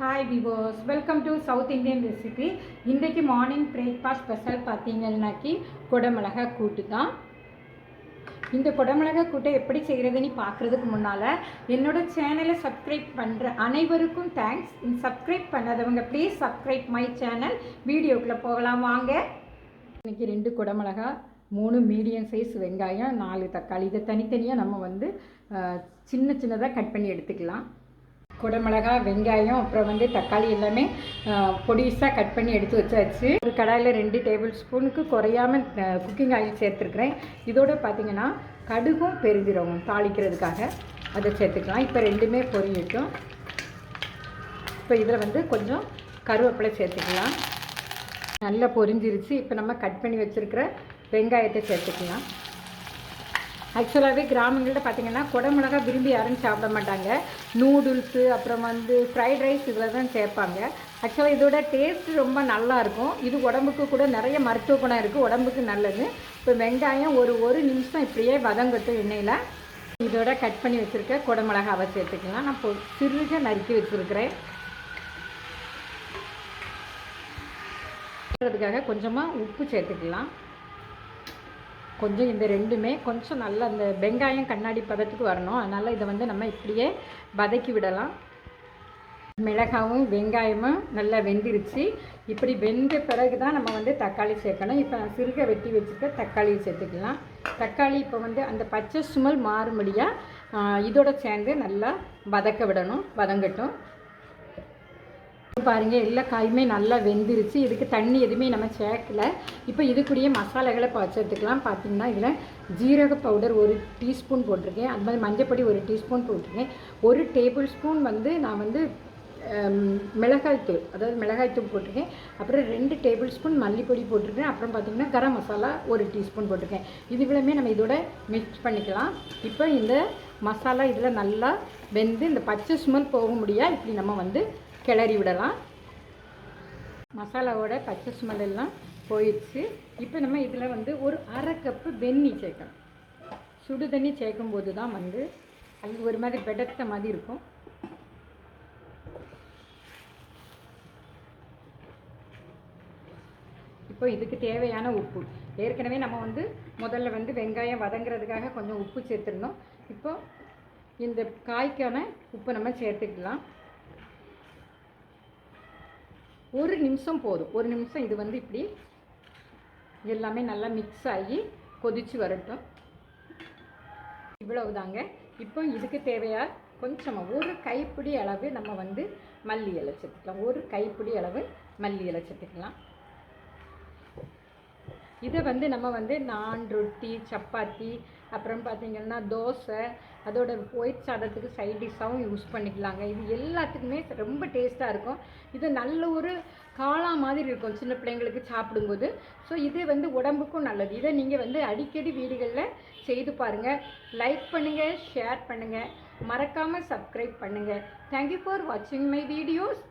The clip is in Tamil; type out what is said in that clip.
Hi viewers welcome to South Indian recipe இன்றைக்கு மார்னிங் பிரேக்ஃபாஸ்ட் ஸ்பெஷல் பார்த்தீங்கன்னாக்கி குடமிளகா கூட்டு தான். இந்த குடமிளகா கூட்டை எப்படி செய்கிறதுன்னு பார்க்குறதுக்கு முன்னால் என்னோட சேனலை சப்ஸ்கிரைப் பண்ணுற அனைவருக்கும் தேங்க்ஸ் சப்ஸ்கிரைப் பண்ணாதவங்க ப்ளீஸ் சப்ஸ்கிரைப் மை சேனல் வீடியோக்குள்ளே போகலாம் வாங்க. இன்றைக்கி ரெண்டு குடமிளகா மூணு மீடியம் சைஸ் வெங்காயம் நாலு தக்காளி. இதை தனித்தனியாக நம்ம வந்து சின்ன சின்னதாக கட் பண்ணி எடுத்துக்கலாம். குடமிளகா வெங்காயம் அப்புறம் வந்து தக்காளி எல்லாமே பொடிசாக கட் பண்ணி எடுத்து வச்சாச்சு. ஒரு கடாயில் ரெண்டு டேபிள் ஸ்பூனுக்கு குறையாம குக்கிங் ஆயில் சேர்த்துருக்குறேன். இதோட பார்த்தீங்கன்னா கடுகும் பெருஞ்சீரகம் தாளிக்கிறதுக்காக அதை சேர்த்துக்கலாம். இப்போ ரெண்டுமே பொரியட்டும். இப்போ இதில் வந்து கொஞ்சம் கருவேப்பிலை சேர்த்துக்கலாம். நல்லா பொரிஞ்சிருச்சு. இப்போ நம்ம கட் பண்ணி வச்சுருக்கிற வெங்காயத்தை சேர்த்துக்கலாம். ஆக்சுவலாகவே கிராமங்கள்ட்ட பார்த்தீங்கன்னா குடமிளகா விரும்பி யாரும் சாப்பிட மாட்டாங்க. நூடுல்ஸு அப்புறம் வந்து ஃப்ரைட் ரைஸ் இதில் தான் சேர்ப்பாங்க. ஆக்சுவலாக இதோட டேஸ்ட் ரொம்ப நல்லா இருக்கும். இது உடம்புக்கு கூட நிறைய மருத்துவ குணம் இருக்குது உடம்புக்கு நல்லது. இப்போ வெங்காயம் ஒரு ஒரு நிமிஷம் இப்படியே வதங்கட்டும் எண்ணெயில். இதோட கட் பண்ணி வச்சுருக்க குடமிளகாவை சேர்த்துக்கலாம். நான் இப்போ சிறுக நறுக்கி வச்சுருக்கிறேன். அதுக்காக கொஞ்சமாக உப்பு சேர்த்துக்கலாம். கொஞ்சம் இந்த ரெண்டுமே கொஞ்சம் நல்லா அந்த வெங்காயம் கண்ணாடி பதத்துக்கு வரணும். அதனால் இதை வந்து நம்ம இப்படியே வதக்கி விடலாம். மிளகாவும் வெங்காயமும் நல்லா வெந்துருச்சு. இப்படி வெந்த பிறகு தான் நம்ம வந்து தக்காளி சேர்க்கணும். இப்போ நான் சிறுக வெட்டி வச்சுக்க தக்காளியை சேர்த்துக்கலாம். தக்காளி இப்போ வந்து அந்த பச்சை சுமல் மாறும்படியாக இதோட சேர்ந்து நல்லா வதக்க விடணும். வதங்கட்டும். பாருங்க எல்லா காயுமே நல்லா வெந்துருச்சு. இதுக்கு தண்ணி எதுவுமே நம்ம சேர்க்கல. இப்போ இதுக்குரிய மசாலாகளை பச்சத்துக்கலாம் பார்த்திங்கன்னா பார்த்தீங்கன்னா இதில் ஜீரக பவுடர் ஒரு டீஸ்பூன் போட்டிருக்கேன். அது மாதிரி மஞ்சப்பொடி ஒரு டீஸ்பூன் போட்டிருக்கேன். ஒரு டேபிள் ஸ்பூன் வந்து நான் வந்து மிளகாய்த்தூள் அதாவது மிளகாய்த்தூள் போட்டிருக்கேன். அப்புறம் ரெண்டு டேபிள் ஸ்பூன் மல்லிப்பொடி போட்டிருக்கேன். அப்புறம் பார்த்திங்கன்னா கரம் மசாலா ஒரு டீஸ்பூன் போட்டிருக்கேன். இது இவ்வளவுமே நம்ம இதோட மிக்ஸ் பண்ணிக்கலாம். இப்போ இந்த மசாலா இதில் நல்லா வெந்து இந்த பச்சை ஸ்மெல் போக முடியா? இப்படி நம்ம வந்து கிளறி விடலாம். மசாலாவோட பச்சை ஸ்மெல் எல்லாம் போயிடுச்சு. இப்போ நம்ம இதில் வந்து ஒரு அரை கப்பு வெந்நீர் சேர்க்கணும் சுடு தண்ணி சேர்க்கும் போது தான் வந்து அது ஒரு மாதிரி பெடத்த மாதிரி இருக்கும். இப்போ இதுக்கு தேவையான உப்பு. ஏற்கனவே நம்ம வந்து முதல்ல வந்து வெங்காயம் வதங்குறதுக்காக கொஞ்சம் உப்பு சேர்த்துருந்தோம். இப்போ இந்த காய்க்கான உப்பு நம்ம சேர்த்துக்கலாம். ஒரு நிமிஷம் போதும். ஒரு நிமிஷம் இது வந்து இப்படி எல்லாமே நல்லா மிக்ஸ் ஆகி கொதிச்சு வரட்டும். இவ்வளவு தாங்க இப்போ இதுக்கு தேவையா கொஞ்சமாக ஒரு கைப்பிடி அளவு நம்ம வந்து மல்லி இலை சேர்த்துக்கலாம். ஒரு கைப்பிடி அளவு மல்லி இலை சேர்த்துக்கலாம். இதை வந்து நம்ம வந்து நான் ரொட்டி சப்பாத்தி அப்புறம் பார்த்திங்கன்னா தோசை அதோட ஒயிட் சாதத்துக்கு சைட் டிஷ்ஷாகவும் யூஸ் பண்ணிக்கலாங்க. இது எல்லாத்துக்குமே ரொம்ப டேஸ்ட்டாக இருக்கும். இது நல்ல ஒரு காளா மாதிரி இருக்கும். சின்ன பிள்ளைங்களுக்கு சாப்பிடும்போது. ஸோ இது வந்து உடம்புக்கும் நல்லது. இதை நீங்கள் வந்து அடிக்கடி வீடுகளில் செய்து பாருங்கள் லைக் பண்ணுங்கள் ஷேர் பண்ணுங்கள் மறக்காமல் சப்ஸ்கிரைப் பண்ணுங்கள் தேங்க்யூ ஃபார் வாட்சிங் மை வீடியோஸ்